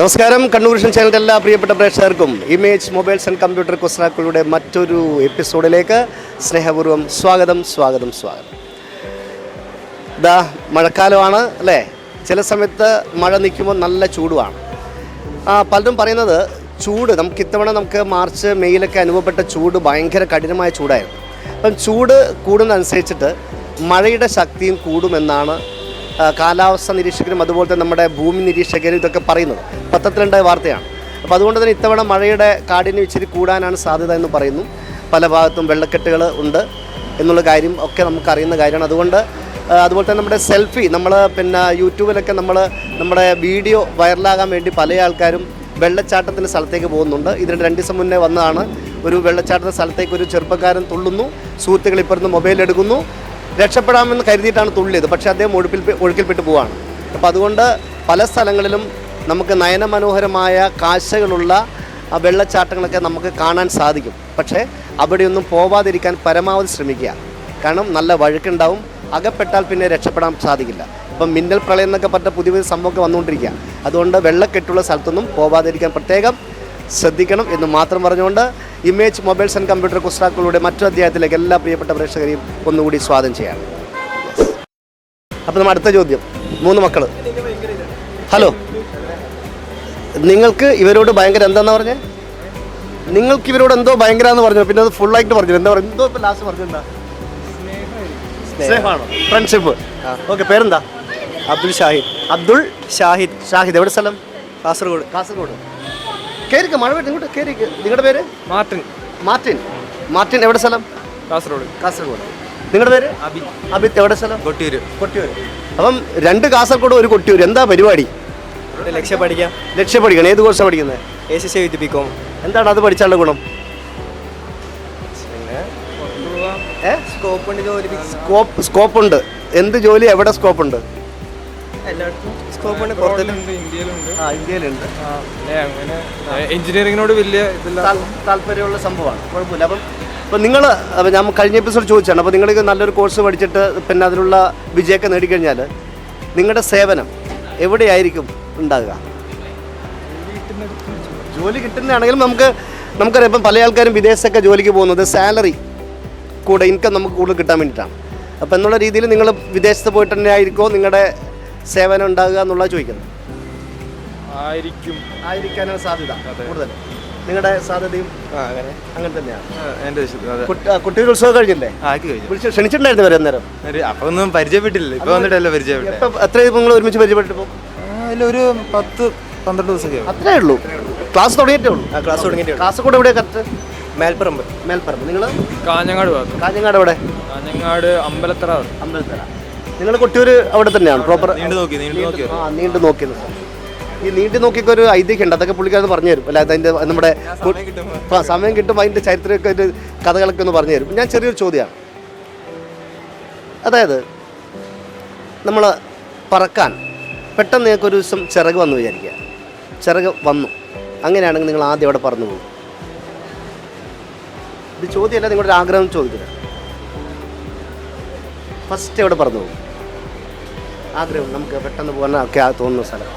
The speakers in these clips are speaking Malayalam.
നമസ്കാരം. കണ്ണൂർ വിഷൻ ചാനലിന്റെ എല്ലാ പ്രിയപ്പെട്ട പ്രേക്ഷകർക്കും ഇമേജ് മൊബൈൽസ് ആൻഡ് കമ്പ്യൂട്ടർ കുസ്രാക്കളുടെ മറ്റൊരു എപ്പിസോഡിലേക്ക് സ്നേഹപൂർവം സ്വാഗതം സ്വാഗതം സ്വാഗതം. ഇതാ മഴക്കാലമാണ് അല്ലേ? ചില സമയത്ത് മഴ നിൽക്കുമ്പോൾ നല്ല ചൂടുമാണ്. പലരും പറയുന്നത് ചൂട് നമുക്ക് ഇത്തവണ നമുക്ക് മാർച്ച് മെയ്യിലൊക്കെ അനുഭവപ്പെട്ട ചൂട് ഭയങ്കര കഠിനമായ ചൂടായിരുന്നു. അപ്പം ചൂട് കൂടുന്നതനുസരിച്ചിട്ട് മഴയുടെ ശക്തിയും കൂടുമെന്നാണ് കാലാവസ്ഥ നിരീക്ഷകരും അതുപോലെ തന്നെ നമ്മുടെ ഭൂമി നിരീക്ഷകരും ഇതൊക്കെ പറയുന്നത്. പത്രത്തിലുണ്ടായ വാർത്തയാണ്. അപ്പോൾ അതുകൊണ്ട് തന്നെ ഇത്തവണ മഴയുടെ കാഠിന്യം ഇച്ചിരി കൂടാനാണ് സാധ്യത എന്ന് പറയുന്നു. പല ഭാഗത്തും വെള്ളക്കെട്ടുകൾ ഉണ്ട് എന്നുള്ള കാര്യം ഒക്കെ നമുക്കറിയുന്ന കാര്യമാണ്. അതുകൊണ്ട് അതുപോലെ തന്നെ നമ്മുടെ സെൽഫി നമ്മൾ പിന്നെ യൂട്യൂബിലൊക്കെ നമ്മൾ നമ്മുടെ വീഡിയോ വൈറലാകാൻ വേണ്ടി പല ആൾക്കാരും വെള്ളച്ചാട്ടത്തിന്റെ സ്ഥലത്തേക്ക് പോകുന്നുണ്ട്. ഇതിന് രണ്ട് ദിവസം മുന്നേ വന്നതാണ്. ഒരു വെള്ളച്ചാട്ടത്തിന്റെ സ്ഥലത്തേക്ക് ഒരു ചെറുപ്പക്കാരൻ തുള്ളുന്നു. സുഹൃത്തുക്കൾ ഇപ്പുറത്ത് മൊബൈൽ എടുക്കുന്നു. രക്ഷപ്പെടാമെന്ന് കരുതിയിട്ടാണ് തുള്ളിയത്. പക്ഷേ അദ്ദേഹം ഒഴുപ്പിൽ ഒഴുക്കിൽപ്പെട്ട് പോവാണ്. അപ്പോൾ അതുകൊണ്ട് പല സ്ഥലങ്ങളിലും നമുക്ക് നയനമനോഹരമായ കാഴ്ചകളുള്ള വെള്ളച്ചാട്ടങ്ങളൊക്കെ നമുക്ക് കാണാൻ സാധിക്കും. പക്ഷേ അവിടെയൊന്നും പോവാതിരിക്കാൻ പരമാവധി ശ്രമിക്കുക. കാരണം നല്ല വഴുക്കുണ്ടാവും. അകപ്പെട്ടാൽ പിന്നെ രക്ഷപ്പെടാൻ സാധിക്കില്ല. ഇപ്പം മിന്നൽ പ്രളയം എന്നൊക്കെ പറഞ്ഞ പുതിയ പുതിയ സംഭവമൊക്കെ വന്നുകൊണ്ടിരിക്കുക. അതുകൊണ്ട് വെള്ളക്കെട്ടുള്ള സ്ഥലത്തൊന്നും പോവാതിരിക്കാൻ പ്രത്യേകം ശ്രദ്ധിക്കണം എന്ന് മാത്രം പറഞ്ഞുകൊണ്ട് ഇമേജ് മൊബൈൽസ് ആൻഡ് കമ്പ്യൂട്ടർ കുസ്താക്കളുടെ മറ്റു അധ്യായത്തിലേക്ക് എല്ലാ പ്രിയപ്പെട്ട പ്രേക്ഷകരെയും ഒന്നുകൂടി സ്വാഗതം ചെയ്യാം അപ്പോൾ നമ്മൾ അടുത്ത ചോദ്യം. മൂന്ന് മക്കൾ ഹലോ. നിങ്ങൾക്ക് ഇവരോട് ഭയങ്കര എന്താണെന്ന് പറഞ്ഞേ? നിങ്ങൾക്ക് ഇവരോട് എന്തോ ഭയങ്കര എന്ന് പറഞ്ഞു? പിന്നെ അത് ഫുൾ ഫുള്ളായിട്ട് പറഞ്ഞു? എന്താ പറയുക എന്തോ ഇപ്പൊ ലാസ്റ്റ് പറഞ്ഞു എന്താ? സ്നേഹമാണോ ഫ്രണ്ട്ഷിപ്പ് ഓക്കെ പേരെന്താ? അബ്ദുൾ ഷാഹിദ്. അബ്ദുൾ ഷാഹിദ്. ഷാഹിദ് എവിടെ സ്ഥലം? കാസർഗോഡ്. കാസർഗോഡ്. കയറിക്ക മഴ പെട്ട് ഇങ്ങോട്ട് കയറിക്ക് നിങ്ങളുടെ പേര്? മാർട്ടിൻ. മാർട്ടിൻ. മാർട്ടിൻ എവിടെ സ്ഥലം? കാസർഗോഡ്. കാസർഗോഡ്. നിങ്ങളുടെ പേര്? അബി അബിത്ത് എവിടെ സ്ഥലം? കൊട്ടിയൂര്. കൊട്ടിയൂർ അപ്പം രണ്ട് കാസർഗോഡ് ഒരു കൊട്ടിയൂർ എന്താ പരിപാടി? ലക്ഷ്യം പഠിക്കാം. ലക്ഷ്യം പഠിക്കണം ഏത് കോഴ്സാണ് പഠിക്കുന്നത്? A C C with com എന്താണ് അത് പഠിച്ചാലുള്ള ഗുണം? സ്കോപ്പ് ഉണ്ട് എന്ത് ജോലി എവിടെ സ്കോപ്പ് ഉണ്ട് എല്ലായിടത്തും. സ്കോപ്പ് ഉണ്ട്. ഇന്ത്യയിലുണ്ട്. ആ ഇന്ത്യയിലുണ്ട്. അങ്ങനെ എഞ്ചിനീയറിങ്ങിനോട് വലിയ ഇതില്ല താൽ- താല്പര്യമുള്ള സംഭവമാണ്. കുഴപ്പമില്ല. അപ്പം അപ്പം നിങ്ങൾ അപ്പം ഞാൻ കഴിഞ്ഞ എപ്പിസോഡ് ചോദിച്ചാണ് അപ്പോൾ നിങ്ങൾ നല്ലൊരു കോഴ്സ് പഠിച്ചിട്ട് പിന്നെ അതിനുള്ള വിജയമൊക്കെ നേടിക്കഴിഞ്ഞാൽ നിങ്ങളുടെ സേവനം എവിടെയായിരിക്കും ഉണ്ടാകുക? ജോലി കിട്ടുന്നതാണെങ്കിലും നമുക്ക് നമുക്കറിയാം. ഇപ്പം പല ആൾക്കാരും വിദേശത്തൊക്കെ ജോലിക്ക് പോകുന്നത് സാലറി കൂടെ ഇൻകം നമുക്ക് കൂടുതൽ കിട്ടാൻ വേണ്ടിയിട്ടാണ്. അപ്പോൾ എന്നുള്ള രീതിയിൽ നിങ്ങൾ വിദേശത്ത് പോയിട്ട് തന്നെ ആയിരിക്കുമോ നിങ്ങളുടെ സേവനം ഉണ്ടാകുക എന്നുള്ളത് ചോദിക്കുന്നത്. ആയിരിക്കും. ആയിരിക്കാനാണ് സാധ്യത കൂടുതൽ. നിങ്ങളുടെ സാധ്യതയും അങ്ങനെ. അങ്ങനെ തന്നെയാണ്. കുട്ടികളുടെ ഉത്സവം കഴിഞ്ഞില്ലേ? ആക്കി കഴിഞ്ഞു. വിളിച്ച് ക്ഷണിച്ചിട്ടുണ്ടായിരുന്നു വരെ അന്നേരം. ഒരു അപ്പൊ ഒന്നും പരിചയപ്പെട്ടില്ല ഇപ്പൊ വന്നിട്ടല്ലോ പരിചയപ്പെട്ടു? എത്ര നിങ്ങൾ ഒരുമിച്ച് പരിചയപ്പെട്ടിപ്പോ അതിലൊരു പത്ത് പന്ത്രണ്ട് ദിവസമൊക്കെ അത്രേ ഉള്ളൂ. ക്ലാസ് തുടങ്ങിയിട്ടേ ഉള്ളൂ. ക്ലാസ് തുടങ്ങിയിട്ട് കാസർഗോഡ് എവിടെയാ കറക്റ്റ് മേൽപ്പറമ്പ്. മേൽപ്പറമ്പ്. നിങ്ങൾ കാഞ്ഞങ്ങാട് കാഞ്ഞങ്ങാട് എവിടെ? കാഞ്ഞങ്ങാട് അമ്പലത്തറ അമ്പലത്തറ. നിങ്ങൾ കൊട്ടിയൂർ അവിടെ തന്നെയാണ്? പ്രോപ്പർ നീണ്ടു നോക്കി നീണ്ടു നോക്കി ആ നീണ്ടു നോക്കിയത് ഈ നീണ്ടു നോക്കിയൊക്കെ ഒരു ഐതിഹ്യം ഉണ്ട്. അതൊക്കെ പുള്ളിക്കാരത് പറഞ്ഞു തരും. അല്ല അതിന്റെ നമ്മുടെ. ആ, സമയം കിട്ടുമ്പോൾ അതിന്റെ ചരിത്രമൊക്കെ ഒരു കഥകളൊക്കെ ഒന്ന് പറഞ്ഞു തരും. ഞാൻ ചെറിയൊരു ചോദ്യമാണ്. അതായത് നമ്മൾ പറക്കാൻ പെട്ടെന്ന് നിങ്ങൾക്ക് ഒരു ദിവസം ചിറക് വന്നു വിചാരിക്കുക. ചിറക് വന്നു. അങ്ങനെയാണെങ്കിൽ നിങ്ങൾ ആദ്യം അവിടെ പറന്നു പോകും. ഇത് ചോദ്യമല്ല നിങ്ങളുടെ ഒരു ആഗ്രഹം ചോദിക്കുക. ഫസ്റ്റ് എവിടെ പറന്നു പോകും? ആഗ്രഹം നമുക്ക് പെട്ടെന്ന് പോകാൻ ഒക്കെ ആ തോന്നുന്ന സ്ഥലം.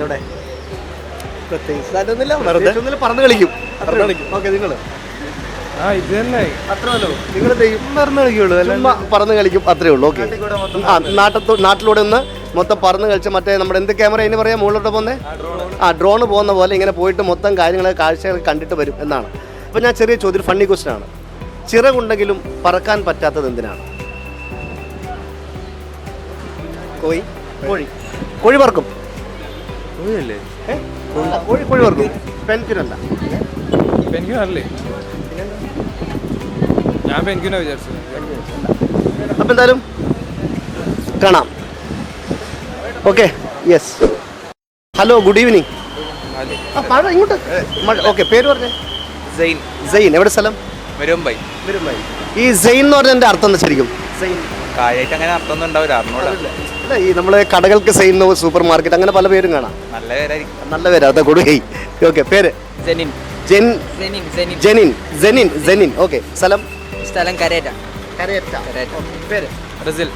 എവിടെ? പ്രത്യേകിച്ച് അതൊന്നുമില്ല വെറുതെ? ഒന്നില്ല പറന്ന് കളിക്കും. പറന്ന് കളിക്കും. ഓക്കെ നിങ്ങൾ ആ ഇത് തന്നെ. അത്രമല്ലോ നിങ്ങൾ മറന്നു കളിക്കുള്ളൂ. ചുമ്മാ പറന്ന് കളിക്കും. അത്രേ ഉള്ളൂ. ഓക്കെ. ആ നാട്ടത്തു നാട്ടിലൂടെ ഒന്ന് മൊത്തം പറന്ന് കളിച്ച് മറ്റേ നമ്മുടെ എന്ത് ക്യാമറ അതിന് പറയാം? മുകളിലോട്ട് പോകുന്നേ? ആ ഡ്രോൺ പോകുന്ന പോലെ ഇങ്ങനെ പോയിട്ട് മൊത്തം കാര്യങ്ങൾ കാഴ്ചകൾ കണ്ടിട്ട് വരും എന്നാണ്. അപ്പോൾ ഞാൻ ചെറിയ ചോദ്യം ഫണ്ണി ക്വസ്റ്റൻ ആണ്. ചിറകുണ്ടെങ്കിലും പറക്കാൻ പറ്റാത്തത് എന്തിനാണ്? കോയി കോഴി. കോഴി. പറക്കും കോഴിയല്ലേ? കോഴി കോഴി പറക്കും പെൻസിനല്ല പെൻഗ്വിൻ അല്ലേ ഞാൻ പെൻഗ്വിനാ വിചാരിച്ചത്. അപ്പം എന്തായാലും കാണാം. Okay yes. Hello good evening. മഴ ഇങ്ങോട്ട്. മഴ ഓക്കെ പേര് പറഞ്ഞേ. സെയിൻ. സെയിൻ എവിടെ സ്ഥലം? വരുമ്പൈ ഈ സെയിൻ എന്ന് പറഞ്ഞതിന്റെ അർത്ഥം എന്താ ശരിക്കും? സെയിൻ കാര്യമായിട്ട് അങ്ങനെ അർത്ഥമൊന്നും ഉണ്ടാവില്ല അറിഞ്ഞൂടാ. അല്ല ഈ നമ്മളെ കടകൾക്ക് സെയിൽ സൂപ്പർ മാർക്കറ്റ് അങ്ങനെ പല പേരും കാണാം. നല്ല പേരായിരിക്കും. നല്ല പേര് അതാ കൊടുകൈ ഓക്കെ പേര്? ജെനിൻ. ജെൻ ജെനിൻ ജെനിൻ. ജെനിൻ ജെനിൻ ജെനിൻ. ഓക്കെ സ്ഥലം? സ്ഥലം കരേറ്റ. കരയറ്റ കരേറ്റ. പേര്? റസിൽ.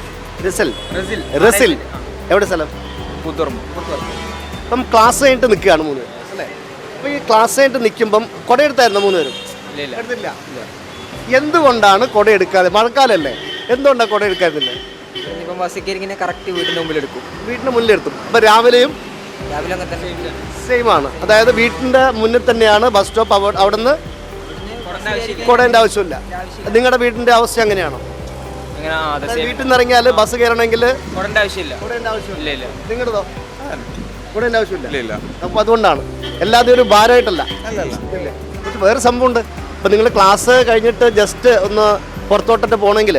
റിസൽ. റസിൽ. റസിൽ. എവിടെ സ്ഥലം? പുത്തുറമ്പ് അപ്പം ക്ലാസ് കഴിഞ്ഞിട്ട് നിൽക്കുകയാണ് മൂന്ന് പേരും അല്ലേ? അപ്പോൾ ഈ ക്ലാസ് കഴിഞ്ഞിട്ട് നിൽക്കുമ്പം കുടയെടുത്തായിരുന്നു മൂന്ന് പേരും? ഇല്ല ഇല്ല. എടുത്തില്ല. എന്തുകൊണ്ടാണ് കുട എടുക്കാതെ മഴക്കാലല്ലേ. എന്തുകൊണ്ടാണ് കുട എടുക്കാതില്ല ഇനിയിപ്പം ബസ്സിൽ കയറി ഇങ്ങനെ കറക്റ്റ് വീടിന്റെ മുമ്പിൽ എടുക്കും. വീടിന് മുന്നിലെടുത്തും ഇപ്പം രാവിലെയും രാവിലെ അങ്ങനെ തന്നെ. സെയിം ആണ്. അതായത് വീട്ടിന്റെ മുന്നിൽ തന്നെയാണ് ബസ് സ്റ്റോപ്പ് അവ അവിടെ നിന്ന് കൊടേണ്ട ആവശ്യമില്ല. നിങ്ങളുടെ വീടിന്റെ അവസ്ഥ എങ്ങനെയാണോ അങ്ങനെ ആ അതെ വീട്ടിൽ നിന്ന് ഇറങ്ങിയാൽ ബസ് കയറണമെങ്കിൽ കൊടേണ്ട ആവശ്യമില്ല. ഇല്ല ഇല്ല. നിങ്ങളുടേതോ കുടേന്റെ ആവശ്യമില്ല. ഇല്ല ഇല്ല. അപ്പോൾ അതുകൊണ്ടാണ്. എല്ലാതും ഒരു ഭാരമായിട്ടല്ല. ഇല്ല? പക്ഷെ വേറെ സംഭവമുണ്ട്. ഇപ്പം നിങ്ങൾ ക്ലാസ് കഴിഞ്ഞിട്ട് ജസ്റ്റ് ഒന്ന് പുറത്തോട്ടിട്ട് പോകണമെങ്കിൽ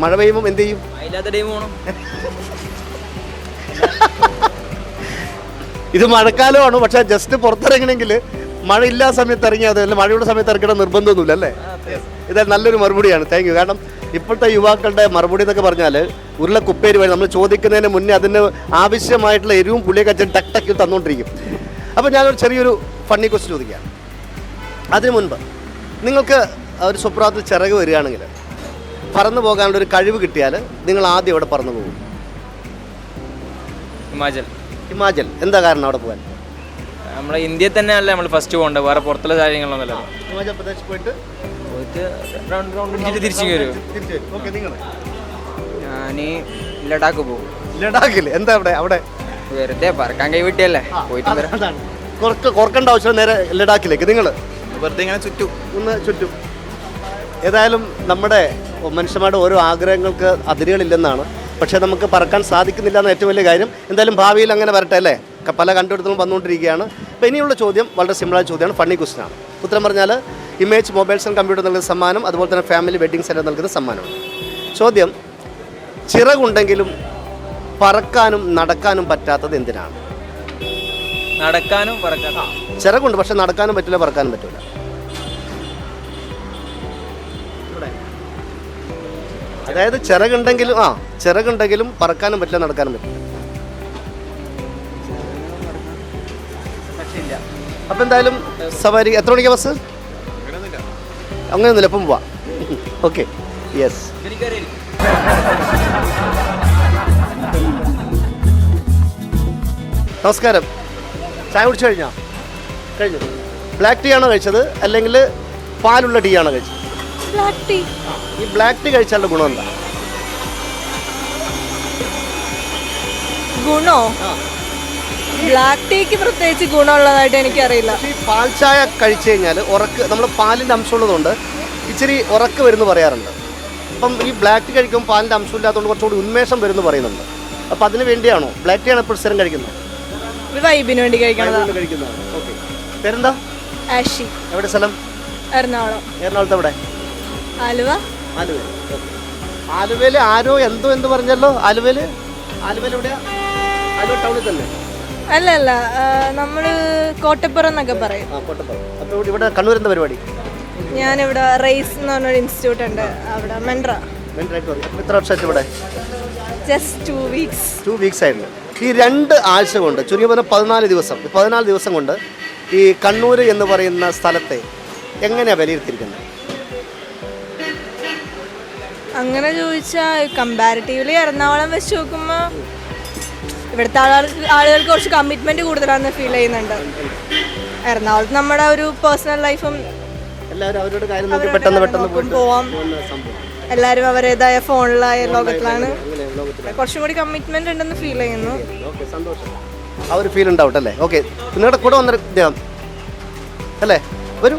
മഴ പെയ്യുമ്പോൾ എന്ത് ചെയ്യും? ഇത് മഴക്കാലമാണ് പക്ഷെ ജസ്റ്റ് പുറത്തിറങ്ങണമെങ്കിൽ മഴ ഇല്ലാ സമയത്ത് ഇറങ്ങിയാൽ അതല്ല മഴയുടെ സമയത്ത് ഇറക്കേണ്ട നിർബന്ധമൊന്നുമില്ല അല്ലേ? ഇത് നല്ലൊരു മറുപടിയാണ്. താങ്ക് യു കാരണം ഇപ്പോഴത്തെ യുവാക്കളുടെ മറുപടി എന്നൊക്കെ പറഞ്ഞാൽ ഉരുള കുപ്പേരി വഴി നമ്മൾ ചോദിക്കുന്നതിന് മുന്നേ അതിന് ആവശ്യമായിട്ടുള്ള എരിവും പുളിയൊക്കെ അച്ഛൻ ടക്ക് ടക്ക് തന്നുകൊണ്ടിരിക്കും അപ്പോൾ ഞാനൊരു ചെറിയൊരു ഫണ്ണി ക്വസ്റ്റ് ചോദിക്കാം അതിനു മുൻപ് നിങ്ങൾക്ക് ഒരു സുപ്രാത്തിൽ ചിറക് വരികയാണെങ്കിൽ പറന്നു പോകാനുള്ള ഒരു കഴിവ് കിട്ടിയാൽ നിങ്ങൾ ആദ്യം എവിടെ പറന്നു പോകും. ഹിമാചൽ. ഹിമാചൽ. എന്താ കാരണം അവിടെ പോകാൻ? നമ്മളെ ഇന്ത്യയിൽ തന്നെയല്ലേ നമ്മൾ ഫസ്റ്റ് പോകേണ്ടത്. വേറെ പുറത്തുള്ള കാര്യങ്ങളൊന്നുമല്ല ഹിമാചൽ പ്രദേശ് പോയിട്ട്? പോയിട്ട് റൗണ്ട് റൗണ്ട് അടിച്ചിട്ട് തിരിച്ചു വരും. ഞാൻ ലഡാക്ക് പോകും. ലഡാക്കിൽ എന്താ അവിടെ? അവിടെ? വെറുതെ പറക്കാൻ കൈ വിട്ടിയല്ലേ? പോയിട്ട് വരാൻ കുറക്ക് കുറക്കേണ്ട ആവശ്യം നേരെ ലഡാക്കിലേക്ക്. നിങ്ങൾ വെറുതെ ഇങ്ങനെ ചുറ്റും. ഒന്ന് ചുറ്റും. ഏതായാലും നമ്മുടെ മനുഷ്യന്മാരുടെ ഓരോ ആഗ്രഹങ്ങൾക്ക് അതിരുകളില്ലെന്നാണ്. പക്ഷേ നമുക്ക് പറക്കാൻ സാധിക്കുന്നില്ല എന്ന ഏറ്റവും വലിയ കാര്യം. എന്തായാലും ഭാവിയിൽ അങ്ങനെ വരട്ടെ അല്ലേ? പല കണ്ടുപിടുത്തങ്ങളും വന്നുകൊണ്ടിരിക്കുകയാണ്. അപ്പോൾ ഇനിയുള്ള ചോദ്യം വളരെ സിമ്പിളായ ചോദ്യമാണ്. ഫണ്ണി ക്വസ്റ്റനാണ്. ഉത്തരം പറഞ്ഞാൽ ഇമേജ് മൊബൈൽസ് ആൻഡ് കമ്പ്യൂട്ടർ നൽകുന്ന സമ്മാനം അതുപോലെ തന്നെ ഫാമിലി വെഡിങ് സെന്റർ നൽകുന്ന സമ്മാനമാണ്. ചോദ്യം ചിറകുണ്ടെങ്കിലും പറക്കാനും നടക്കാനും പറ്റാത്തത് എന്തിനാണ്? നടക്കാനും പറക്കാനും. ചിറകുണ്ട് പക്ഷെ നടക്കാനും പറ്റില്ല പറക്കാനും പറ്റില്ല അതായത് ചിറകുണ്ടെങ്കിലും ആ ചിറകുണ്ടെങ്കിലും പറക്കാനും പറ്റില്ല നടക്കാനും പറ്റില്ല. അപ്പൊ എന്തായാലും സവാരി എത്ര മണിക്കാ ബസ്? അങ്ങനെയൊന്നുമില്ല അപ്പം പോവാ? ഓക്കെ യെസ് നമസ്കാരം. ചായ കുടിച്ചു കഴിഞ്ഞോ? കഴിഞ്ഞു. ബ്ലാക്ക് ടീ ആണോ കഴിച്ചത്? അല്ലെങ്കിൽ പാലുള്ള ടീ ആണോ കഴിച്ചത്? ബ്ലാക്ക് ടീ ഈ ബ്ലാക്ക് ടീ കഴിച്ചാലുള്ള ഗുണം? എന്താ ഗുണോ ബ്ലാക്ക് ടീക്ക് പ്രത്യേകിച്ച് ഗുണമുള്ളതായിട്ട് എനിക്കറിയില്ല. പക്ഷേ ഈ പാൽ ചായ കഴിച്ചു കഴിഞ്ഞാൽ ഉറക്ക് നമ്മൾ പാലിന്റെ അംശമുള്ളതുകൊണ്ട് ഇച്ചിരി ഉറക്ക് വരുന്നു പറയാറുണ്ട്. അപ്പം ഈ ബ്ലാക്ക് ടീ കഴിക്കുമ്പോൾ പാലിന്റെ അംശമില്ലാത്തതുകൊണ്ട് കുറച്ചുകൂടി ഉന്മേഷം വരുന്നു പറയുന്നുണ്ട്. അപ്പോൾ അതിന് വേണ്ടിയാണോ? ബ്ലാക്ക് ടീ ആണ് എപ്പോഴും സ്ഥിരം കഴിക്കുന്നത്? ഒരു വൈബിന് വേണ്ടി കഴിക്കണതാ. കഴിക്കുന്നതാണ്? ഓക്കെ പേരെന്താ? ആഷി. എവിടെ സ്ഥലം? എറണാകുളം. എറണാകുളത്ത് എവിടെ? ആലുവ. ആലുവ ആലുവയിൽ ആരോ എന്തോ എന്ത് പറഞ്ഞല്ലോ? ആലുവയിൽ ആലുവയിൽ എവിടെയാ? ആലുവ ടൗണിൽ തന്നെ. അല്ല അല്ല നമ്മൾ കോട്ടപ്പുറം എന്നൊക്കെ പറയും. കോട്ടപ്പുറം. അപ്പോൾ ഇവിടെ ഇവിടെ കണ്ണൂർ എന്താ പരിപാടി? ഞാനിവിടെ റേസ് എന്ന് പറഞ്ഞൊരു ഇൻസ്റ്റിറ്റ്യൂട്ട് ഉണ്ട്. അവിടെ മെൻട്ര എത്ര വർഷമായിട്ട് ഇവിടെ? Just two weeks two weeks ആയിരുന്നു. ഈ രണ്ട് ആഴ്ച കൊണ്ട് ചുരുങ്ങി പറഞ്ഞാൽ പതിനാല് ദിവസം പതിനാല് ദിവസം കൊണ്ട് ഈ കണ്ണൂർ എന്ന് പറയുന്ന സ്ഥലത്തെ എങ്ങനെയാണ് വിലയിരുത്തിയിരിക്കുന്നത്? അങ്ങനെ ചോദിച്ചാൽ കമ്പാരിറ്റീവ്ലി എറണാകുളം വെച്ച് നോക്കുമ്പോൾ ഇവിടുത്തെ ആളുകൾക്ക് ആളുകൾക്ക് കുറച്ച് കമ്മിറ്റ്മെന്റ് കൂടുതലാണെന്ന് ഫീൽ ചെയ്യുന്നുണ്ട്. എറണാകുളത്ത് നമ്മുടെ ഒരു പേഴ്സണൽ ലൈഫും എല്ലാവരും അവരുടെ കാര്യം നോക്കി പെട്ടെന്ന് പെട്ടെന്ന് നോക്കും, പോയിട്ട് പോവാം. എല്ലാവരും അവരേതായ ഫോണിലായ ലോകത്തിലാണ്. കുറച്ചും കൂടി കമ്മിറ്റ്മെന്റ് ഉണ്ടെന്ന് ഫീൽ ചെയ്യുന്നു. ഓക്കെ സന്തോഷം. ആ ഒരു ഫീൽ ഉണ്ടാവട്ടെ അല്ലേ? ഓക്കെ നിങ്ങളുടെ കൂടെ വന്ന ഇദ്ദേഹം. അല്ലേ? ഒരു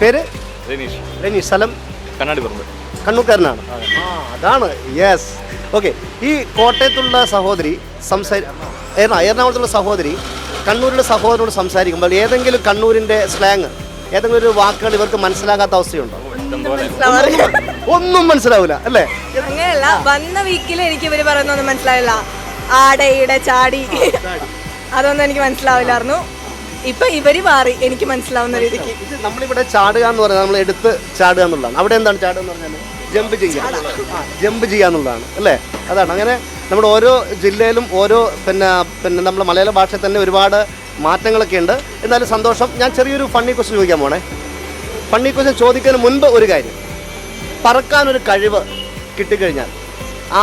പേര്? രനീഷ്. രനീഷ് സ്ഥലം? കണ്ണാടി പറമ്പ്. കണ്ണൂർക്കാരനാണ്. ആ അതാണ്. യെസ് ഓക്കെ ഈ കോട്ടയത്തുള്ള സഹോദരി സംസാരി എറണാ- എറണാകുളത്തുള്ള സഹോദരി കണ്ണൂരിലെ സഹോദരനോട് സംസാരിക്കുമ്പോൾ ഏതെങ്കിലും കണ്ണൂരിന്റെ സ്ലാങ് ഏതെങ്കിലും ഒരു വാക്കുകൾ ഇവർക്ക് മനസ്സിലാകാത്ത അവസ്ഥയുണ്ടോ? ഒന്നും മനസ്സിലാവില്ല അല്ലേ? അങ്ങനെയല്ല വന്ന വീക്കിൽ എനിക്ക് ഇവർ പറയുന്നൊന്നും മനസ്സിലാവില്ല. ആടയുടെ ചാടി. അതൊന്നും എനിക്ക് മനസ്സിലാവില്ലായിരുന്നു. ഇപ്പൊ ഇവർ മാറി എനിക്ക് മനസ്സിലാവുന്ന രീതിക്ക്. ഇത് നമ്മളിവിടെ ചാടുക എന്ന് പറഞ്ഞാൽ നമ്മൾ എടുത്ത് ചാടുക എന്നുള്ളതാണ്. അവിടെ എന്താണ് ചാടുക എന്ന് പറഞ്ഞാൽ ജമ്പ് ചെയ്യുക. ജമ്പ് ചെയ്യുക എന്നുള്ളതാണ് അല്ലേ? അതാണ്. അങ്ങനെ നമ്മുടെ ഓരോ ജില്ലയിലും ഓരോ പിന്നെ പിന്നെ നമ്മുടെ മലയാള ഭാഷയിൽ തന്നെ ഒരുപാട് മാറ്റങ്ങളൊക്കെ ഉണ്ട്. എന്നാലും സന്തോഷം. ഞാൻ ചെറിയൊരു ഫണ്ണി ക്വസ്റ്റ്യൻ ചോദിക്കാൻ പോണേ. ഫണ്ണി ക്വസ്റ്റ്യൻ ചോദിക്കുന്നതിന് മുൻപ് ഒരു കാര്യം. പറക്കാനൊരു കഴിവ് കിട്ടിക്കഴിഞ്ഞാൽ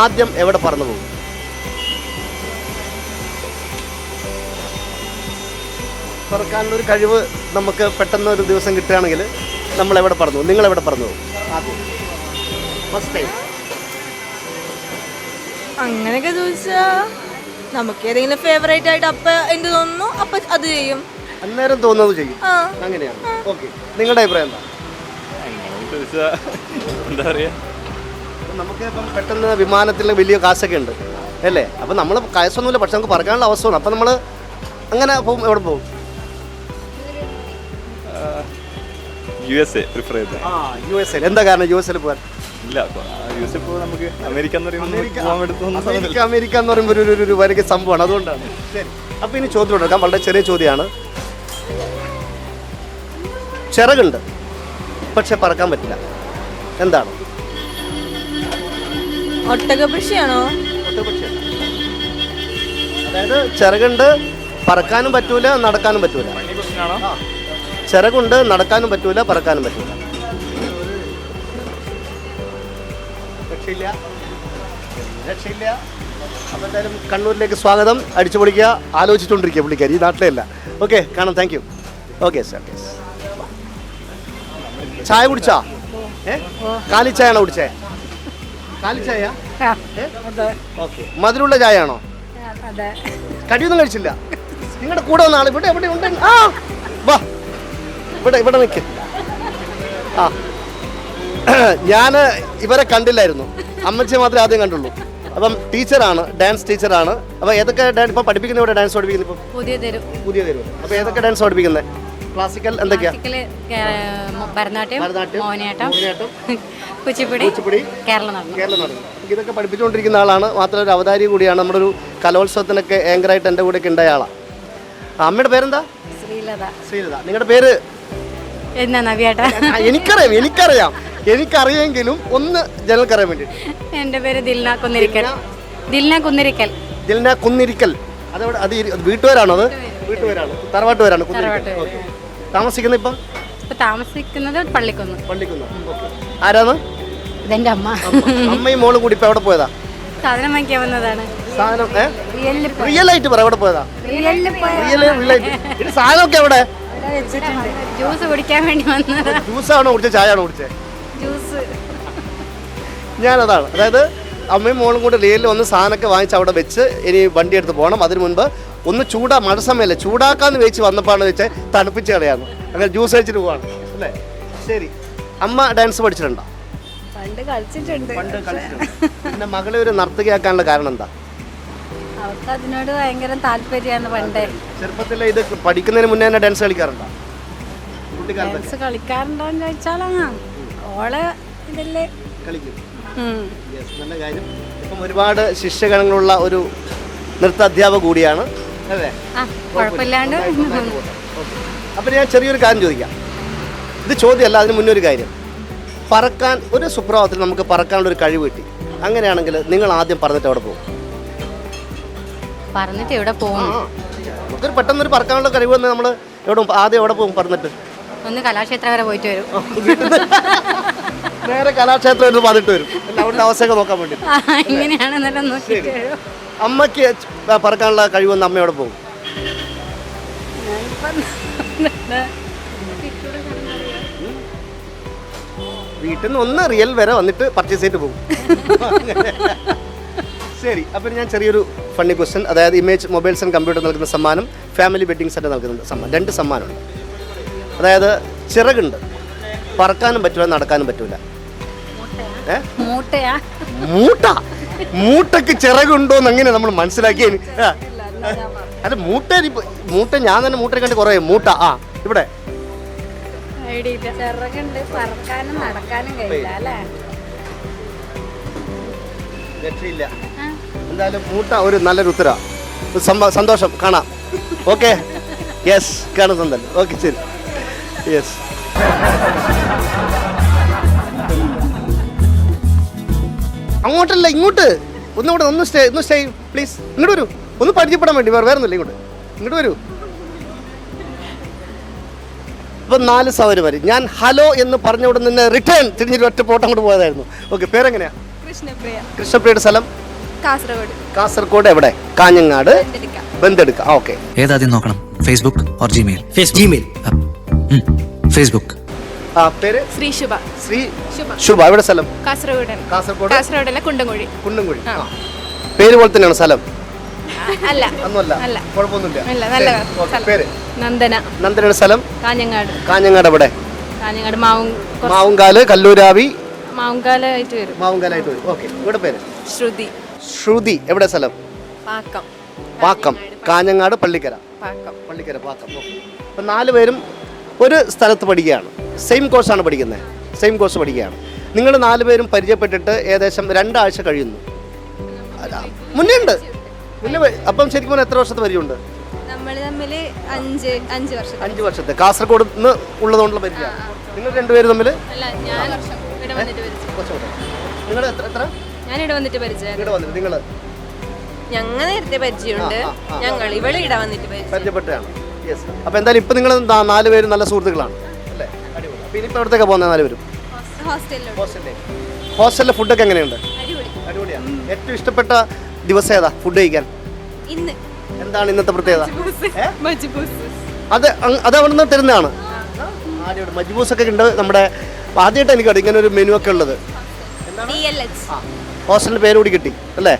ആദ്യം എവിടെ പറന്നു പോകും? പറക്കാനുള്ള ഒരു കഴിവ് നമുക്ക് പെട്ടെന്ന് ഒരു ദിവസം കിട്ടുകയാണെങ്കിൽ നമ്മൾ എവിടെ പറഞ്ഞു നിങ്ങൾ എവിടെ പറഞ്ഞു ആദ്യം. ഫസ്റ്റ് ടൈം അങ്ങനെയൊക്കെ ചോദിച്ചാ നമുക്ക് ഏതെങ്കിലും ഫേവറേറ്റ് ആയിട്ട് അപ്പ എന്ത് തോന്നുന്നു? അപ്പ അത് ചെയ്യും. അന്നേരം തോന്നുന്നത് ചെയ്യും. അങ്ങനെയാണ്. ഓക്കെ നിങ്ങളുടെ അഭിപ്രായം എന്താ? എന്താ പറയാ? നമുക്ക് ഇപ്പം പെട്ടെന്ന് വിമാനത്തിൽ വലിയ കാശൊക്കെ ഉണ്ട്. അല്ലേ? അപ്പം നമ്മൾ കാശൊന്നുമില്ല പക്ഷെ നമുക്ക് പറക്കാനുള്ള അവസരമാണ് അപ്പം നമ്മൾ അങ്ങനെ പോകും. എവിടെ പോകും? യു എസ് എ പ്രിഫർ ചെയ്തത് ആ യു എസ് എൽ എന്താ കാരണം യു എസ് എൽ പോകാൻ? ഇല്ല യു എസ് എ നമുക്ക് അമേരിക്ക എന്ന് പറയുമ്പോൾ അമേരിക്ക അമേരിക്ക എന്ന് പറയുമ്പോൾ ഒരു ഒരു- വലിയ സംഭവമാണ്. അതുകൊണ്ടാണ്. ശരി. അപ്പോൾ ഇനി ചോദ്യം ഉണ്ടാക്കാം വളരെ ചെറിയ ചോദ്യമാണ്. ചിറകുണ്ട്. പക്ഷെ പറക്കാൻ പറ്റില്ല. എന്താണ്? ഒട്ടകപക്ഷിയാണോ അതായത് ചിറകുണ്ട് പറക്കാനും പറ്റൂല നടക്കാനും പറ്റൂല. ചിറകുണ്ട് നടക്കാനും പറ്റൂല പറക്കാനും പറ്റൂല. രക്ഷയില്ല. രക്ഷയില്ല. അപ്പോൾ എന്തായാലും കണ്ണൂരിലേക്ക് സ്വാഗതം. അടിച്ചു പൊളിക്കുക ആലോചിച്ചുകൊണ്ടിരിക്കുക പുള്ളിക്കാരി. ഈ നാട്ടിലല്ല ഓക്കെ കാണാം. താങ്ക് യു ഓക്കെ സാർ ചായ കുടിച്ചാ? ഏ? കാലി ചായയാണോ കുടിച്ചേ? കാലി ചായ? ഓക്കെ മധുരമുള്ള ചായ ആണോ കടിയൊന്നും കഴിച്ചില്ല. നിങ്ങളുടെ കൂടെ വന്ന ആൾ ഇവിടെ എവിടെ ഉണ്ട് ആ. ഇവിടെ ഇവിടെ നിൽക്ക് ആ. ഞാൻ ഇവരെ കണ്ടില്ലായിരുന്നു. അമ്മച്ചിയെ മാത്രമേ ആദ്യം കണ്ടുള്ളൂ. അപ്പം ടീച്ചറാണ് ഡാൻസ് ടീച്ചറാണ്. അപ്പോൾ ഏതൊക്കെ ഡാൻസ് ഇപ്പം പഠിപ്പിക്കുന്ന ഇവിടെ ഡാൻസ് പഠിപ്പിക്കുന്നത് ഇപ്പം? പുതിയ തരും. പുതിയ തരും. അപ്പോൾ ഏതൊക്കെ ഡാൻസ് പഠിപ്പിക്കുന്നത് ക്ലാസിക്കൽ എന്തൊക്കെയാ? ഭരതനാട്യം മോഹിനിയാട്ടം കുച്ചിപ്പുടി കുച്ചിപ്പുടി കേരള നടനം. കേരളം നടന്നു ഇതൊക്കെ പഠിപ്പിച്ചുകൊണ്ടിരിക്കുന്ന ആളാണ്. മാത്രമല്ല ഒരു അവതാരി കൂടിയാണ്. നമ്മുടെ ഒരു കലോത്സവത്തിനൊക്കെ ആങ്കറായിട്ട് എന്റെ കൂടെയൊക്കെ ഉണ്ടായ ആളാണ് അമ്മയുടെ പേരെന്താ? ശ്രീലത. ശ്രീലത. നിങ്ങളുടെ പേര്? എന്നാ നവ്യാട്ടാ? എനിക്കറിയാം എനിക്കറിയാം. എനിക്കറിയെങ്കിലും ഒന്ന് ജനങ്ങൾക്കറിയാൻ വേണ്ടി. എന്റെ പേര് ദിൽന കുന്നിരിക്കൽ. ദിൽന കുന്നിരിക്കൽ. ദിൽന കുന്നിരിക്കൽ. അതവിടെ അത് ഇരി- വീട്ടുപേരാണോ അത്? വീട്ടുപേരാണ് തറവാട്ടുകാരാണ് കുന്നിരിക്കൽ. ഓക്കേ. താമസിക്കുന്ന ഇപ്പം? ഇപ്പൊ താമസിക്കുന്നത് പള്ളിക്കുന്ന്. പള്ളിക്കുന്ന. ഓക്കേ. ആരാന്ന് ഇതെന്റെ അമ്മ. അമ്മയും മോൾ കൂടി ഇപ്പം എവിടെ പോയതാ? സാധനം വാങ്ങിക്കാൻ വന്നതാണ്. സാധനം ഏ? റിയലിൽ റിയൽ ആയിട്ട് പറ എവിടെ പോയതാ? റിയലിൽ റിയൽ റിയൽ ആയിട്ട് ഇത് സാധനമൊക്കെ എവിടെ? ജ്യൂസ് കുടിക്കാൻ വേണ്ടി വന്നത്. ജ്യൂസാണോ കുടിച്ചത് ചായ ആണോ കുടിച്ചത് ജ്യൂസ്. ഞാനതാണ്. അതായത് അമ്മയും മോളും കൂടെ ലേലിൽ ഒന്ന് സാധനമൊക്കെ വാങ്ങിച്ച് അവിടെ വെച്ച് ഇനി വണ്ടി എടുത്ത് പോകണം. അതിന് മുൻപ് ഒന്ന് ചൂടാ മഴ സമയമല്ലേ? ചൂടാക്കാന്ന് വെച്ച് വന്നപ്പോഴാണ് വെച്ചാൽ തണുപ്പിച്ച് കളയാന്ന് അങ്ങനെ ജ്യൂസ് കഴിച്ചിട്ട് പോവാണ്. അല്ലേ? ശരി. അമ്മ ഡാൻസ് പഠിച്ചിട്ടുണ്ടോ? പണ്ട് കളിച്ചിട്ടുണ്ട്. പണ്ട് കളിച്ചിട്ടുണ്ട്. പിന്നെ മകളെ ഒരു നർത്തകിയാക്കാനുള്ള കാരണം എന്താ? അവർക്ക് അതിനോട് ഭയങ്കര താല്പര്യമാണ് പണ്ടേ. ചെറുപ്പത്തിൽ ഇത് പഠിക്കുന്നതിന് മുന്നേ തന്നെ ഡാൻസ് കളിക്കാറുണ്ടോ? ഡാൻസ് കളിക്കാറുണ്ടോന്ന് ചോദിച്ചാൽ ഓൾ ഇതിൽ കളിക്കും. നല്ല കാര്യം. ഇപ്പം ഒരുപാട് ശിഷ്യഗണങ്ങളുള്ള ഒരു നൃത്ത അധ്യാപക കൂടിയാണ്. അല്ലേ? കുഴപ്പമില്ലാണ്ട്. അപ്പം ഞാൻ ചെറിയൊരു കാര്യം ചോദിക്കാം. ഇത് ചോദ്യമല്ല അതിന് മുന്നേ ഒരു കാര്യം. പറക്കാൻ ഒരു സുപ്രഭാതത്തിൽ നമുക്ക് പറക്കാനുള്ള ഒരു കഴിവ് കിട്ടി. അങ്ങനെയാണെങ്കിൽ നിങ്ങൾ ആദ്യം പറഞ്ഞിട്ട് അവിടെ പോകും. പറഞ്ഞിട്ട് എവിടെ പോകും നമുക്കൊരു പെട്ടെന്നൊരു പറക്കാനുള്ള കഴിവ് വന്ന് നമ്മൾ എവിടെ? ആദ്യം എവിടെ പോകും പറഞ്ഞിട്ട്? ഒന്ന് കലാക്ഷേത്രം വരെ പോയിട്ട് വരും. നേരെ കലാക്ഷേത്രം എടുത്ത് പറഞ്ഞിട്ട് വരും അവിടുത്തെ അവസ്ഥയൊക്കെ നോക്കാൻ വേണ്ടി. ഇങ്ങനെയാണെന്നെല്ലാം നോക്കിയിട്ട് വരും. അമ്മയ്ക്ക് പറക്കാനുള്ള കഴിവെന്ന് അമ്മ എവിടെ പോകും? വീട്ടിൽ നിന്ന് ഒന്ന് റിയൽ വരെ വന്നിട്ട് പർച്ചേസ് ചെയ്തിട്ട് പോകും. ശരി അപ്പോൾ ഞാൻ ചെറിയൊരു ഫണ്ണി ക്വസ്റ്റൻ അതായത് ഇമേജ് മൊബൈൽസ് ആൻഡ് കമ്പ്യൂട്ടർ നൽകുന്ന സമ്മാനം ഫാമിലി വെഡിങ് സെറ്റ് നൽകുന്ന സമ്മാനം. രണ്ട് സമ്മാനമുണ്ട്. അതായത് ചിറകുണ്ട്. പറക്കാനും പറ്റില്ല നടക്കാനും പറ്റൂല. ഏ? മൂട്ടയാ? മൂട്ട? മൂട്ടക്ക് ചിറകുണ്ടോന്ന് അങ്ങനെ നമ്മൾ മനസ്സിലാക്കി. അല്ല മൂട്ട മൂട്ട ഞാൻ തന്നെ മൂട്ടയെ കണ്ട് കുറേ മൂട്ട. ആ ഇവിടെ. ചിറകുണ്ട് പറക്കാനും നടക്കാനും കഴിയില്ല അല്ലേ? രക്ഷയില്ല എന്തായാലും മൂട്ട ഒരു നല്ലൊരു ഉത്തര. സന്തോഷം കാണാം. ഓക്കെ യെസ് കാണാം സന്തോഷം ഓക്കെ ശരി. യെസ് അങ്ങോട്ടല്ല ഇങ്ങോട്ട്. ഒന്നുകൂടെ ഒന്ന് സ്റ്റേ ഒന്ന് സ്റ്റേ പ്ലീസ് ഇങ്ങോട്ട് വരൂ. ഒന്ന് പരിചയപ്പെടാൻ വേണ്ടി വേറെ വേറെ ഒന്നുമില്ല ഇങ്ങോട്ട്. ഇങ്ങോട്ട് വരൂ. ഇപ്പം നാല് സവര് വരും. ഞാൻ ഹലോ എന്ന് പറഞ്ഞുകൊണ്ട് നിന്ന് റിട്ടേൺ തിരിഞ്ഞൊരു ഒറ്റ പോട്ടം അങ്ങോട്ട് പോയതായിരുന്നു. ഓക്കെ പേരെങ്ങനെയാ? കൃഷ്ണപ്രിയ. കൃഷ്ണപ്രിയയുടെ സ്ഥലം? കാസർഗോഡ്. കാസർഗോഡ് എവിടെ? കാഞ്ഞങ്ങാട്. ബന്ധെടുക്ക ഓക്കെ. ഏതാദ്യം നോക്കണം? Facebook or Gmail Gmail Facebook ആ. പേര്? ശ്രീ ശുഭ. ശ്രീ ശുഭ. ശുഭ. എവിടെ സ്ഥലം? കാസർഗോഡ്. കാസർഗോഡ്? കാസർഗോഡല്ല കുണ്ടംകുഴി. കുണ്ടംകുഴി. ആ. പേര് പോലെ തന്നെയാണ് സ്ഥലം? അല്ല. ഒന്നുമല്ല. അല്ല. കുഴപ്പമൊന്നുമില്ല. പേര്? നന്ദന. നന്ദനയുടെ സ്ഥലം? കാഞ്ഞങ്ങാട്. കാഞ്ഞങ്ങാട് എവിടെ? കാഞ്ഞങ്ങാട് മാവും മാവുങ്കാൽ കല്ലൂരാവി മാവുങ്കാലായിട്ട് വരും. മാവുങ്കാലായിട്ട് വരും. ഓക്കെ. ഇവിടെ പേര്? ശ്രുതി. ശ്രുതി എവിടെ സ്ഥലം? പാക്കം. പാക്കം. കാഞ്ഞങ്ങാട് പള്ളിക്കര. പാക്കം. പള്ളിക്കര പാക്കം. അപ്പം നാല് പേരും ഒരു സ്ഥലത്ത് പഠിക്കുകയാണ്. സെയിം കോഴ്സാണ് പഠിക്കുന്നത്. സെയിം കോഴ്സ് പഠിക്കുകയാണ്. നിങ്ങൾ നാല് പേരും പരിചയപ്പെട്ടിട്ട് ഏകദേശം രണ്ടാഴ്ച കഴിയുന്നു. മുന്നേ ഉണ്ട് മുന്നേ അപ്പം ശരിക്കും പറഞ്ഞാൽ എത്ര വർഷത്തെ പരിചയമുണ്ട്? നമ്മൾ തമ്മിൽ അഞ്ച് അഞ്ച് വർഷം അഞ്ച് വർഷത്തെ. കാസർഗോഡ് നിന്ന് ഉള്ളതുകൊണ്ടുള്ള പരിചയമാണ്. നിങ്ങൾ രണ്ടുപേരും തമ്മിൽ? നിങ്ങൾ എത്ര എത്ര? ഞാൻ ഇവിടെ വന്നിട്ട് പരിചയം ഇവിടെ വന്നിട്ട് നിങ്ങൾ ഞങ്ങൾ നേരത്തെ പരിചയമുണ്ട്. ഞങ്ങൾ ഇവിടെ ഇട വന്നിട്ട് പരിചയം പരിചയപ്പെട്ടതാണ്. യെസ് അപ്പോൾ എന്തായാലും ഇപ്പം നിങ്ങൾ നാല് പേരും നല്ല സുഹൃത്തുക്കളാണ്. അല്ലേ? അടിപൊളി. അപ്പോൾ ഇനിയിപ്പോൾ എവിടത്തേക്കാണ് പോകുന്നത് നാല് പേരും? ഹോസ്റ്റലിലെ. ഫുഡൊക്കെ എങ്ങനെയുണ്ട്? അടിപൊളിയാണ് ഏറ്റവും ഇഷ്ടപ്പെട്ട ദിവസം ഏതാ ഫുഡ് കഴിക്കാൻ? ഇന്ന്. എന്താണ് ഇന്നത്തെ പ്രത്യേകത? അത് അത് അവിടെ നിന്ന് തരുന്നതാണ്. ആദ്യമായിട്ട് മജ്ബൂസ് ഒക്കെ ഉണ്ട് നമ്മുടെ ആദ്യമായിട്ട് എനിക്കറിയാം ഇങ്ങനെ ഒരു മെനു ഒക്കെ ഉള്ളത് ആ. ഹോസ്റ്റലിന്റെ പേര് കൂടി കിട്ടി അല്ലേ?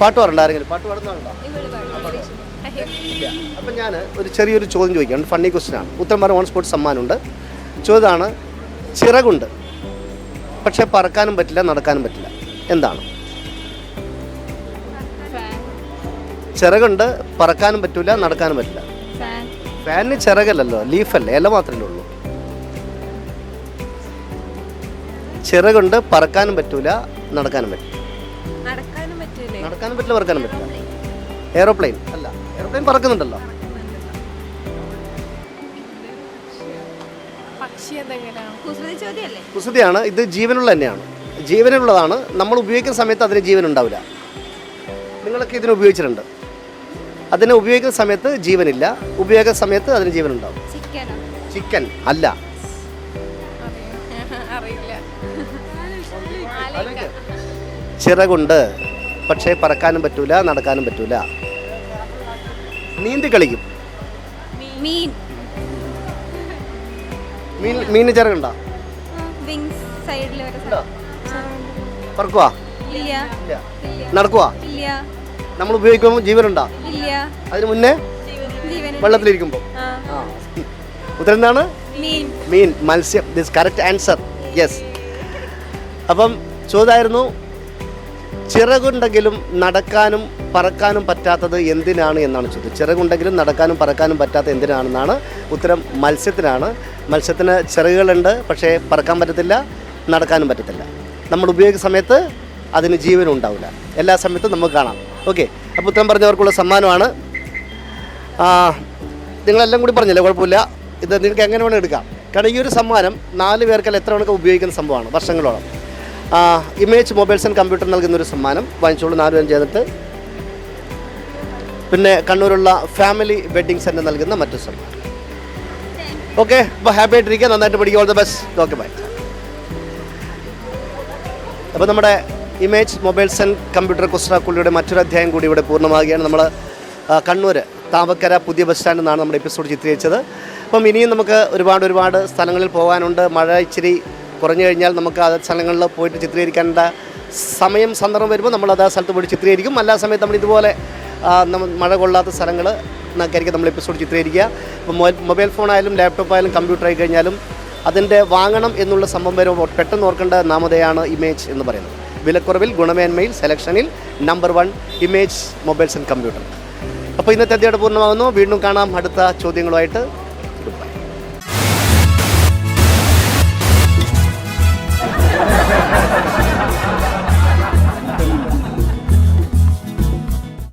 പാട്ട് പാടണ്ട ആരെങ്കിലും? പാട്ട് പാടുന്നുണ്ടോ അപ്പം ഞാൻ ഒരു ചെറിയൊരു ചോദ്യം ചോദിക്കാം. ഫണ്ണി ക്വസ്റ്റ്യൻ ആണ്. ഉത്തരം പറഞ്ഞ ഓൺ സ്പോട്ട് സമ്മാനമുണ്ട്. ചോദ്യമാണ് ചിറകുണ്ട്. പക്ഷെ പറക്കാനും പറ്റില്ല നടക്കാനും പറ്റില്ല. എന്താണ്? ചിറകുണ്ട് പറക്കാനും പറ്റില്ല നടക്കാനും പറ്റില്ല. ഫാനിന് ചിറകല്ലല്ലോ ലീഫല്ലേ ഇല മാത്രമല്ലേ ഉള്ളൂ. ചിറകുണ്ട് പറക്കാനും പറ്റൂല നടക്കാനും പറ്റും നടക്കാനും പറ്റൂലേ? നടക്കാനും പറ്റില്ല പറക്കാനും പറ്റില്ല. എയറോപ്ലെയിൻ അല്ല എയറോപ്ലെയിൻ പറക്കുന്നുണ്ടല്ലോ. കുസൃതിയാണ് ഇത് ജീവനുള്ള തന്നെയാണ്. ജീവനുള്ളതാണ് നമ്മൾ ഉപയോഗിക്കുന്ന സമയത്ത് അതിന് ജീവൻ ഉണ്ടാവില്ല നിങ്ങളൊക്കെ ഇതിനെ ഉപയോഗിച്ചിട്ടുണ്ട്. അതിനെ ഉപയോഗിക്കുന്ന സമയത്ത് ജീവനില്ല ഉപയോഗിക്കുന്ന സമയത്ത് അതിന് ജീവൻ ഉണ്ടാവും ചിക്കൻ അല്ല. ചിറകുണ്ട്. പക്ഷേ പറക്കാനും പറ്റൂല നടക്കാനും പറ്റൂല. നീന്തി കളിക്കും മീൻ. മീൻ മീനിന് ചിറകുണ്ടോ? വിങ്സ് സൈഡിൽ? പറക്കുവാ? നടക്കുവാ? നമ്മൾ ഉപയോഗിക്കുമ്പോൾ ജീവനുണ്ടോ? അതിന് മുന്നേ വെള്ളത്തിലിരിക്കുമ്പോൾ. ഉത്തരം എന്താണ് മീൻ. മീൻ. മത്സ്യം. ദിസ് കറക്റ്റ് ആൻസർ യെസ് അപ്പം ചോദ്യമായിരുന്നു ചിറകുണ്ടെങ്കിലും നടക്കാനും പറക്കാനും പറ്റാത്തത് എന്തിനാണ് എന്നാണ് ചോദ്യം. ചിറകുണ്ടെങ്കിലും നടക്കാനും പറക്കാനും പറ്റാത്ത എന്തിനാണെന്നാണ് ഉത്തരം മത്സ്യത്തിനാണ്. മത്സ്യത്തിന് ചിറകുകളുണ്ട് പക്ഷേ പറക്കാൻ പറ്റത്തില്ല നടക്കാനും പറ്റത്തില്ല. നമ്മൾ ഉപയോഗിക്കുന്ന സമയത്ത് അതിന് ജീവനും ഉണ്ടാവില്ല. എല്ലാ സമയത്തും നമുക്ക് കാണാം. ഓക്കെ അപ്പോൾ ഉത്തരം പറഞ്ഞവർക്കുള്ള സമ്മാനമാണ്. നിങ്ങളെല്ലാം കൂടി പറഞ്ഞില്ലേ? കുഴപ്പമില്ല. ഇത് നിങ്ങൾക്ക് എങ്ങനെ വേണം എടുക്കാം. കാരണം ഈ ഒരു സമ്മാനം നാല് പേർക്കെല്ലാം എത്ര വേണമെങ്കിൽ ഉപയോഗിക്കുന്ന സംഭവമാണ് വർഷങ്ങളോളം. ഇമേജ് മൊബൈൽസ് ആൻഡ് കമ്പ്യൂട്ടർ നൽകുന്ന ഒരു സമ്മാനം വാങ്ങിച്ചോളൂ. നാല് പേരും ചെയ്തിട്ട് പിന്നെ കണ്ണൂരുള്ള ഫാമിലി വെഡ്ഡിംഗ് സെന്റർ നൽകുന്ന മറ്റൊരു സമ്മാനം. ഓക്കെ അപ്പോൾ ഹാപ്പി ആയിട്ടിരിക്കുക. നന്നായിട്ട് പഠിക്കുക. All the best okay bye അപ്പോൾ നമ്മുടെ ഇമേജ് മൊബൈൽസ് ആൻഡ് കമ്പ്യൂട്ടർ കുസ്രാക്കുള്ളിയുടെ മറ്റൊരു അധ്യായം കൂടി ഇവിടെ പൂർണമാകുകയാണ് നമ്മൾ കണ്ണൂർ താമക്കര പുതിയ ബസ് സ്റ്റാൻഡിൽ നിന്നാണ് നമ്മുടെ എപ്പിസോഡ് ചിത്രീകരിച്ചത്. അപ്പം ഇനിയും നമുക്ക് ഒരുപാട് ഒരുപാട് സ്ഥലങ്ങളിൽ പോകാനുണ്ട്. മഴ ഇച്ചിരി കുറഞ്ഞു കഴിഞ്ഞാൽ നമുക്ക് ആ സ്ഥലങ്ങളിൽ പോയിട്ട് ചിത്രീകരിക്കേണ്ട സമയം സന്ദർഭം വരുമ്പോൾ നമ്മൾ അത് ആ സ്ഥലത്ത് പോയിട്ട് ചിത്രീകരിക്കും. എല്ലാ സമയത്ത് നമ്മൾ ഇതുപോലെ മഴ കൊള്ളാത്ത സ്ഥലങ്ങൾ എന്നൊക്കെയായിരിക്കും നമ്മൾ എപ്പിസോഡ് ചിത്രീകരിക്കുക. ഇപ്പോൾ മൊബൈൽ ഫോണായാലും ലാപ്ടോപ്പ് ആയാലും കമ്പ്യൂട്ടർ ആയി കഴിഞ്ഞാലും അതിന്റെ വാങ്ങണം എന്നുള്ള സംഭവം വരുമ്പോൾ പെട്ടെന്ന് ഓർക്കേണ്ട നാമതയാണ് ഇമേജ് എന്ന് പറയുന്നത്. വിലക്കുറവിൽ ഗുണമേന്മയിൽ സെലക്ഷനിൽ number one image mobiles and computer അപ്പോൾ ഇന്നത്തെ അധ്യായം പൂർണമാകുന്നു. വീണ്ടും കാണാം അടുത്ത ചോദ്യങ്ങളുമായിട്ട്.